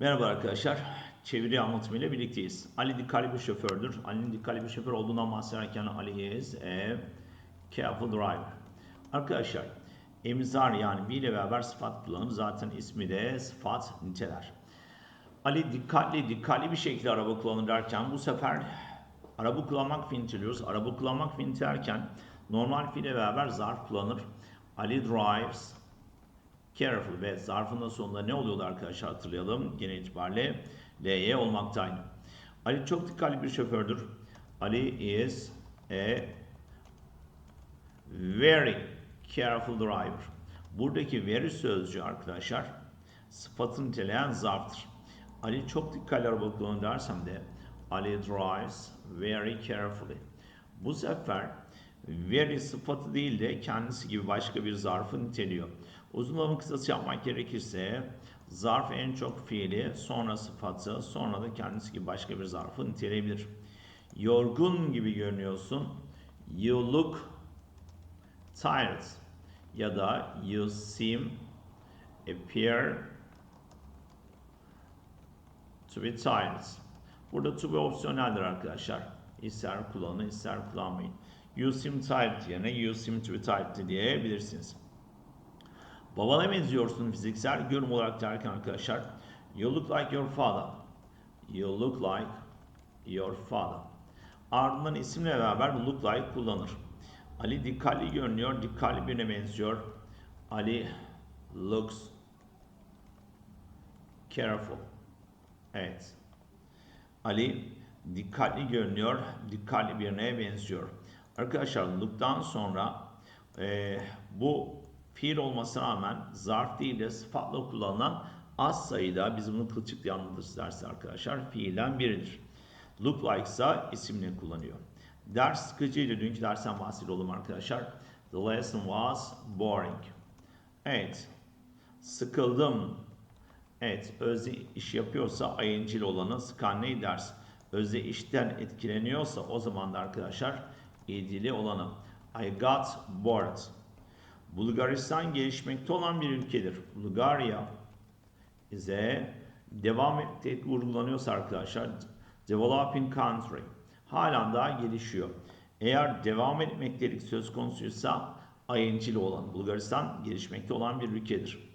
Merhaba arkadaşlar. Çeviri anlatımıyla birlikteyiz. Ali dikkatli bir şofördür. Ali'nin dikkatli bir şoför olduğundan bahsederken Ali is a careful driver. Arkadaşlar emzar yani bir ile beraber sıfat kullanır. Zaten ismi de sıfat niteler. Ali dikkatli dikkatli bir şekilde araba kullanır derken bu sefer araba kullanmak fiil niteliyoruz. Araba kullanmak fiil nitelerken normal fiile beraber zarf kullanır. Ali drives careful ve zarfın da sonunda ne oluyordu arkadaşlar hatırlayalım. Gene itibariyle L'ye olmaktaydı. Ali çok dikkatli bir şofördür. Ali is a very careful driver. Buradaki very sözcüğü arkadaşlar sıfatını niteleyen zarftır. Ali çok dikkatli araba kullanır dersem de Ali drives very carefully. Bu sefer very sıfatı değil de kendisi gibi başka bir zarfı niteliyor. Uzunlama kısası yapmak gerekirse zarf en çok fiili, sonra sıfatı, sonra da kendisi gibi başka bir zarfı niteleyebilir. Yorgun gibi görünüyorsun. You look tired ya da you seem appear to be tired. Burada to be opsiyoneldir arkadaşlar. İster kullanın ister kullanmayın. You seem tired yerine seem to be tired diyebilirsiniz. Babana benziyorsun fiziksel görünüm olarak derken arkadaşlar You look like your father. You look like your father. Ardından isimle beraber look like kullanır. Ali dikkatli görünüyor, dikkatli birine benziyor. Ali looks careful. Evet. Ali dikkatli görünüyor, dikkatli birine benziyor. Arkadaşlar look'tan sonra e, bu fiil olmasına rağmen zarf değil de sıfatla kullanılan az sayıda biz bunu kılçık diye anlatırız dersi arkadaşlar fiilden biridir. Look like ise isimle kullanıyor. Ders sıkıcıydı. Dünkü dersten bahsediyorum arkadaşlar. The lesson was boring. Evet. Sıkıldım. Evet. Özde iş yapıyorsa ing'li olanı sıkan ne ders? Özde işten etkileniyorsa o zaman da arkadaşlar ilgili olanı. I got bored. Bulgaristan gelişmekte olan bir ülkedir. Bulgaria is a devam etmek vurgulanıyorsa arkadaşlar developing country. Halen daha gelişiyor. Eğer devam etmektelik söz konusuysa ING'li olan Bulgaristan gelişmekte olan bir ülkedir.